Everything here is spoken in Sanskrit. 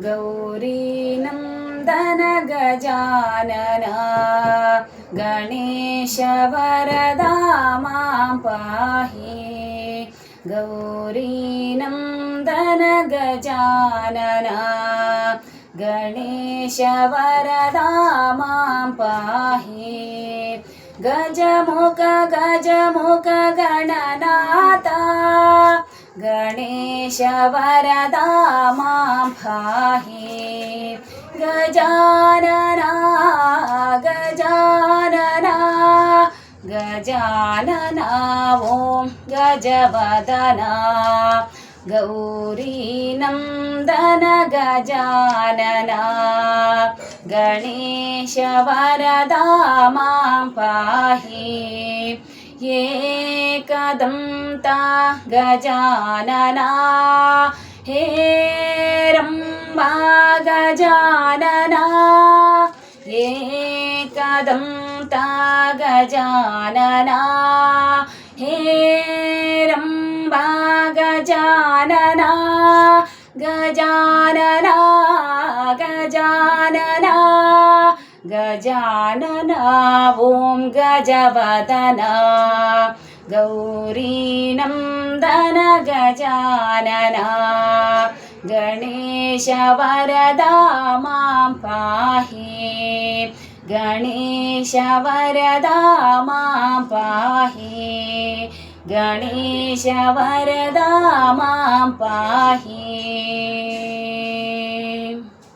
गौरीनन्दन गजानना गणेश वरदा मां पाहि गौरीनन्दन गजानना गणेश वरदा मां पाहि गजमुख गजमुख गणनाथा गणेश वरदा मां पाहि गजानना गजानना गजानना ॐ गजवदना गौरीनन्दन गजानना गणेश वरदा मां पाहि एकदन्ता गजानना। हेरम्बा गजानना। एकदन्ता गजानना। हेरम्बा गजानना। गजानना गजानना। गजानना ॐ गजवदना गौरीनन्दन गजानना गणेश वरदा मां पाहि। गणेश वरदा मां पाहि। गणेश वरदा मां पाहि